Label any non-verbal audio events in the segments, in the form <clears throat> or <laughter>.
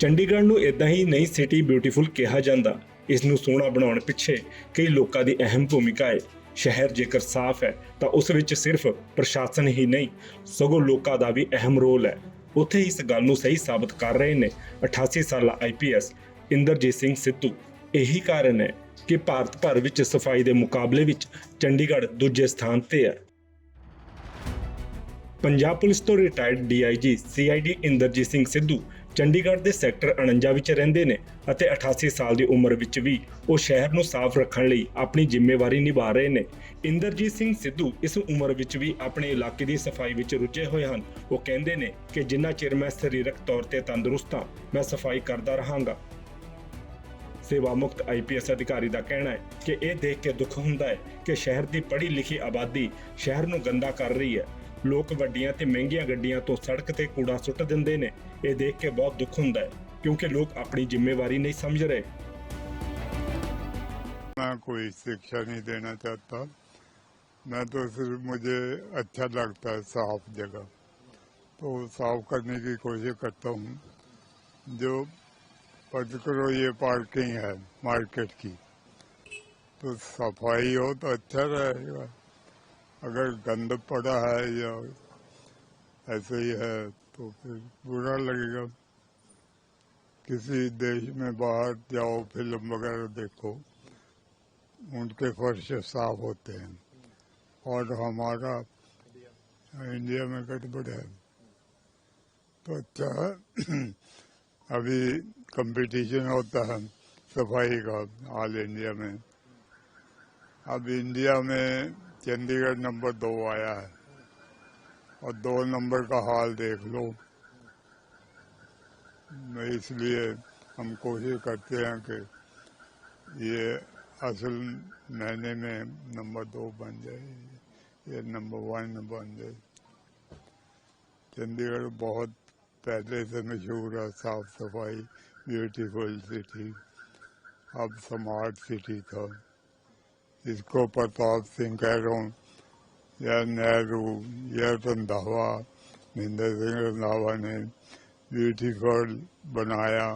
ਚੰਡੀਗੜ੍ਹ ਨੂੰ ਇਦਾਂ ਹੀ ਨਈ ਸਿਟੀ ਬਿਊਟੀਫੁਲ ਕਿਹਾ ਜਾਂਦਾ। ਇਸ ਨੂੰ ਸੋਹਣਾ ਬਣਾਉਣ ਪਿੱਛੇ ਕਈ ਲੋਕਾਂ ਦੀ ਅਹਿਮ ਭੂਮਿਕਾ ਹੈ। ਸ਼ਹਿਰ ਜੇਕਰ ਸਾਫ਼ ਹੈ, ਤਾਂ ਉਸ ਵਿੱਚ ਸਿਰਫ ਪ੍ਰਸ਼ਾਸਨ ਹੀ ਨਹੀਂ, ਸਗੋਂ ਲੋਕਾਂ ਦਾ ਵੀ ਅਹਿਮ ਰੋਲ ਹੈ। ਉੱਥੇ ਇਸ ਗੱਲ ਨੂੰ ਸਹੀ ਸਾਬਤ ਕਰ ਰਹੇ ਨੇ 88 ਸਾਲਾ ਆਈਪੀਐਸ ਇੰਦਰਜੀਤ ਸਿੰਘ ਸਿੱਧੂ। ਇਹੀ ਕਾਰਨ ਹੈ ਕਿ ਭਾਰਤ ਭਰ ਵਿੱਚ ਸਫ਼ਾਈ ਦੇ ਮੁਕਾਬਲੇ ਵਿੱਚ ਚੰਡੀਗੜ੍ਹ ਦੂਜੇ ਸਥਾਨ ਤੇ ਹੈ। ਪੰਜਾਬ ਪੁਲਿਸ ਤੋਂ retired DIG CID Inderjit Singh Sidhu Chandigarh ਦੇ ਸੈਕਟਰ 49 ਵਿੱਚ ਰਹਿੰਦੇ ਨੇ ਅਤੇ 88 ਸਾਲ ਦੀ ਉਮਰ ਵਿੱਚ ਵੀ ਉਹ ਸ਼ਹਿਰ ਨੂੰ ਸਾਫ਼ ਰੱਖਣ ਲਈ ਆਪਣੀ ਜ਼ਿੰਮੇਵਾਰੀ ਨਿਭਾ ਰਹੇ ਨੇ। ਇੰਦਰਜੀਤ ਸਿੰਘ ਸਿੱਧੂ ਇਸ ਉਮਰ ਵਿੱਚ ਵੀ ਆਪਣੇ ਇਲਾਕੇ ਦੀ ਸਫ਼ਾਈ ਵਿੱਚ ਰੁੱਝੇ ਹੋਏ ਹਨ। ਉਹ ਕਹਿੰਦੇ ਨੇ ਕਿ ਜਿੰਨਾ ਚਿਰ ਮੈਂ ਸਰੀਰਕ ਤੌਰ ਤੇ ਤੰਦਰੁਸਤ ਹਾਂ, ਮੈਂ ਸਫ਼ਾਈ ਕਰਦਾ ਰਹਾਂਗਾ। ਸੇਵਾ ਮੁਕਤ ਆਈਪੀਐਸ ਅਧਿਕਾਰੀ ਦਾ ਕਹਿਣਾ ਹੈ ਕਿ ਇਹ ਦੇਖ ਕੇ ਦੁੱਖ ਹੁੰਦਾ ਹੈ ਕਿ ਸ਼ਹਿਰ ਦੀ ਪੜ੍ਹੀ ਲਿਖੀ ਆਬਾਦੀ ਸ਼ਹਿਰ ਨੂੰ ਗੰਦਾ ਕਰ ਰਹੀ ਹੈ। ਲੋਕ ਵੱਡੀਆਂ ਤੇ ਮਹਿੰਗੀਆਂ ਗੱਡੀਆਂ ਤੋਂ ਸੜਕ ਤੇ ਕੂੜਾ ਸੁੱਟ ਦਿੰਦੇ ਨੇ ਇਹ ਦੇਖ ਕੇ ਬਹੁਤ ਦੁੱਖ ਹੁੰਦਾ ਹੈ ਕਿਉਂਕਿ ਲੋਕ ਆਪਣੀ ਜ਼ਿੰਮੇਵਾਰੀ ਨਹੀਂ ਸਮਝ ਰਹੇ मैं कोई शिक्षा नहीं देना चाहता मैं तो सिर्फ मुझे अच्छा लगता है साफ जगह तो साफ करने की कोशिश करता हूँ जो पद करो ये पार्किंग है मार्केट की तो सफाई हो तो अच्छा रहेगा अगर गंद पड़ा है या ऐसे ही है तो फिर बुरा लगेगा। किसी देश में बाहर जाओ, फ़िल्म वगैरह देखो, उनके फर्श साफ़ होते हैं। और हमारा इंडिया में गड़बड़ है। तो अच्छा है। <clears throat> अभी कंपटीशन होता है सफ़ाई का ऑल इंडिया में। अब इंडिया में चंडीगढ़ नंबर दो आया है। और दो नंबर का हाल देख लो। इसलिए हम कोशिश करते हैं कि ये असल महीने में नंबर दो बन जाए, ये नंबर वन बन जाए। चंडीगढ़ बहुत पहले से मशहूर है, साफ़ सफ़ाई ब्यूटीफुल सिटी अब स्मार्ट सिटी था। इसको प्रताप सिंह कह रहा हूँ या नेहरू या रंधावा महेंद्र सिंह रंधावा ने ब्यूटीफुल बनाया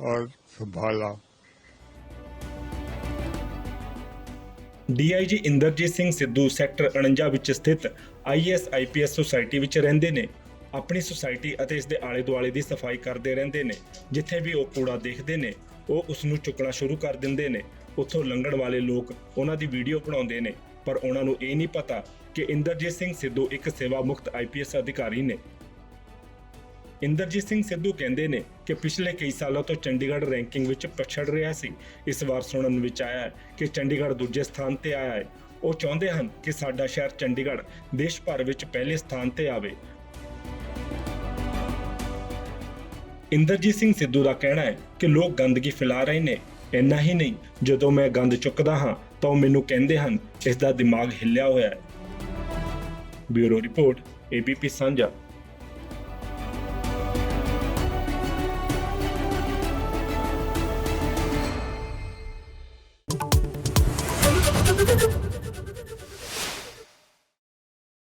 और संभाला ਡੀਆਈਜੀ ਇੰਦਰਜੀਤ ਸਿੰਘ ਸਿੱਧੂ ਸੈਕਟਰ 49 ਵਿੱਚ ਸਥਿਤ ਆਈਐਸ ਆਈਪੀਐਸ ਸੁਸਾਇਟੀ ਵਿੱਚ ਰਹਿੰਦੇ ਨੇ ਆਪਣੀ ਸੁਸਾਇਟੀ ਅਤੇ ਇਸ ਦੇ ਆਲੇ-ਦੁਆਲੇ ਦੀ ਸਫ਼ਾਈ ਕਰਦੇ ਰਹਿੰਦੇ ਨੇ। ਜਿੱਥੇ ਵੀ ਉਹ ਕੂੜਾ ਦੇਖਦੇ ਨੇ, ਉਹ ਉਸ ਨੂੰ ਚੁੱਕਣਾ ਸ਼ੁਰੂ ਕਰ ਦਿੰਦੇ ਨੇ। ਉੱਥੋਂ ਲੰਘਣ ਵਾਲੇ ਲੋਕ ਉਹਨਾਂ ਦੀ ਵੀਡੀਓ ਬਣਾਉਂਦੇ ਨੇ, ਪਰ ਉਹਨਾਂ ਨੂੰ ਇਹ ਨਹੀਂ ਪਤਾ ਕਿ ਇੰਦਰਜੀਤ ਸਿੰਘ ਸਿੱਧੂ ਇੱਕ ਸੇਵਾ ਮੁਕਤ ਆਈਪੀਐਸ ਅਧਿਕਾਰੀ ਨੇ। ਇੰਦਰਜੀਤ ਸਿੰਘ ਸਿੱਧੂ ਕਹਿੰਦੇ ਨੇ ਕਿ ਪਿਛਲੇ ਕਈ ਸਾਲਾਂ ਤੋਂ ਚੰਡੀਗੜ੍ਹ ਰੈਂਕਿੰਗ ਵਿੱਚ ਪਛੜ ਰਿਹਾ ਸੀ। ਇਸ ਵਾਰ ਸੁਣਨ ਵਿੱਚ ਆਇਆ ਕਿ ਚੰਡੀਗੜ੍ਹ ਦੂਜੇ ਸਥਾਨ ਤੇ ਆਇਆ ਹੈ। ਉਹ ਚਾਹੁੰਦੇ ਹਨ ਕਿ ਸਾਡਾ ਸ਼ਹਿਰ ਚੰਡੀਗੜ੍ਹ ਦੇਸ਼ ਭਰ ਵਿੱਚ ਪਹਿਲੇ ਸਥਾਨ ਤੇ ਆਵੇ। ਇੰਦਰਜੀਤ ਸਿੰਘ ਸਿੱਧੂ ਦਾ ਕਹਿਣਾ ਹੈ ਕਿ ਲੋਕ ਗੰਦਗੀ ਫੈਲਾ ਰਹੇ ਨੇ। ਇੰਨਾ ਹੀ ਨਹੀਂ, ਜਦੋਂ ਮੈਂ ਗੰਦ ਚੁੱਕਦਾ ਹਾਂ, ਤਾਂ ਉਹ ਮੈਨੂੰ ਕਹਿੰਦੇ ਹਨ ਇਸ ਦਾ ਦਿਮਾਗ ਹਿੱਲਿਆ ਹੋਇਆ ਹੈ। ਬਿਊਰੋ ਰਿਪੋਰਟ, ਏਬੀਪੀ ਸਾਂਝਾ।